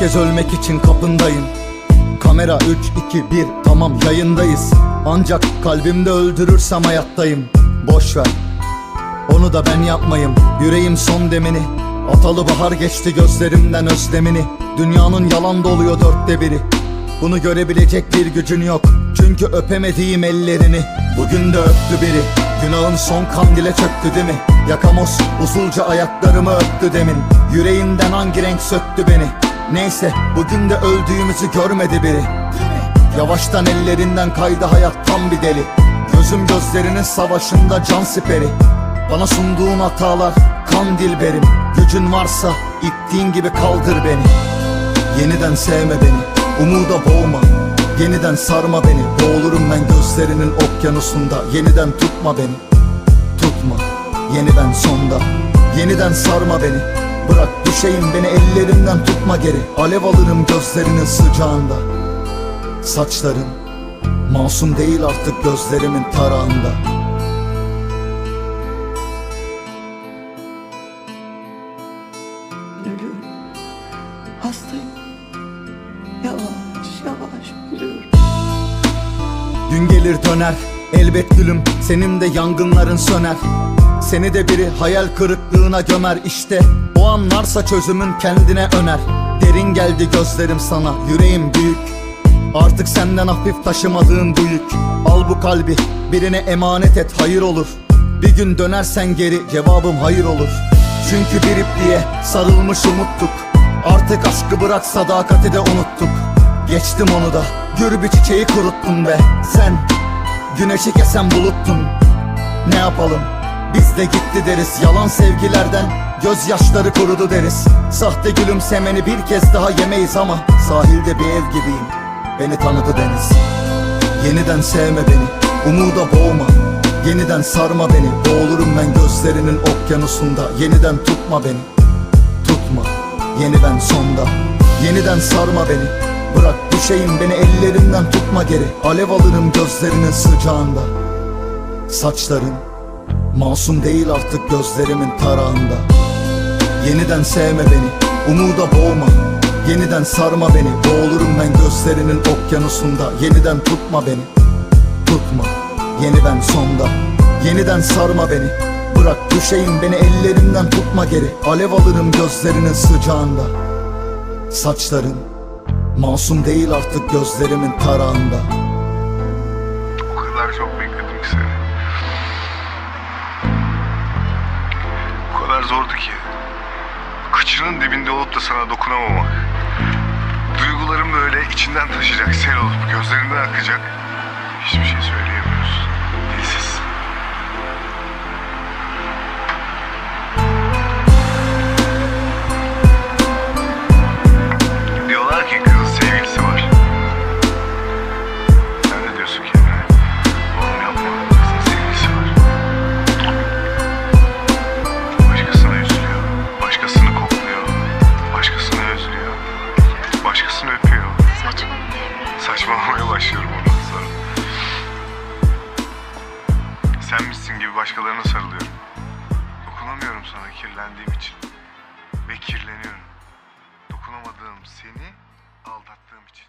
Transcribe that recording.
kez ölmek için kapındayım. Kamera 3, 2, 1 tamam yayındayız. Ancak kalbimde öldürürsem hayattayım. Boş ver. Onu da ben yapmayım Yüreğim son demini. Atalı bahar geçti gözlerimden özlemini. Dünyanın yalan doluyor dörtte biri. Bunu görebilecek bir gücün yok. Çünkü öpemediğim ellerini. Bugün de öptü biri. Günahın son kandile çöktü değil mi? Yakamoz usulca ayaklarımı öptü demin. Yüreğinden hangi renk söktü beni Neyse bugün de öldüğümüzü görmedi biri. Yavaştan ellerinden kaydı hayat tam bir deli. Gözüm gözlerinin savaşında can siperi. Bana sunduğun hatalar kan dilberim. Gücün varsa ittiğin gibi kaldır beni. Yeniden sevme beni umuda boğma. Yeniden sarma beni Boğulurum ben gözlerinin okyanusunda. Yeniden tutma beni Tutma. Yeni ben sonda Yeniden sarma beni Bırak düşeyim beni ellerimden tutma geri Alev alırım gözlerinin sıcağında Saçların Masum değil artık gözlerimin tarağında Ölüyorum. Hastayım. Yavaş yavaş ölüyorum. Gün gelir döner elbet gülüm Senin de yangınların söner Seni de biri hayal kırıklığına gömer işte O anlarsa çözümün kendine öner. Derin geldi gözlerim sana yüreğim büyük. Artık senden hafif taşımadığın bu yük. Al bu kalbi birine emanet et hayır olur. Bir gün dönersen geri cevabım hayır olur. Çünkü bir ipliğe sarılmış umuttuk. Artık aşkı bırak sadakati de unuttuk. Geçtim onu da Gür bir çiçeği kuruttun be. Sen güneşi kesen buluttun. Ne yapalım? Biz de gitti deriz Yalan sevgilerden gözyaşları kurudu deriz. Sahte gülümsemeni bir kez daha yemeyiz ama Sahilde bir ev gibiyim. Beni tanıdı deniz. Yeniden sevme beni. Umuda boğma. Yeniden sarma beni. Boğulurum ben gözlerinin okyanusunda. Yeniden tutma beni. Tutma. Yeni ben sonda. Yeniden sarma beni. Bırak düşeyim beni ellerimden tutma geri. Alev alırım gözlerinin sıcağında. Saçların Masum değil artık gözlerimin tarağında Yeniden sevme beni Umuda boğma. Yeniden sarma beni Boğulurum ben gözlerinin okyanusunda. Yeniden tutma beni Tutma. Yeni ben sonda. Yeniden sarma beni Bırak düşeyim beni ellerimden tutma geri. Alev alırım gözlerinin sıcağında. Saçların Masum değil artık gözlerimin tarağında. O kadar çok bekledim ki seni. O kadar zordu ki. Kıçının dibinde olup da sana dokunamamak. Duygularım böyle içinden taşıyacak, sel olup gözlerinden akacak. Hiçbir şey söyleyemiyorsun. gibi başkalarına sarılıyorum. Dokunamıyorum sana kirlendiğim için. Ve kirleniyorum. Dokunamadığım seni aldattığım için.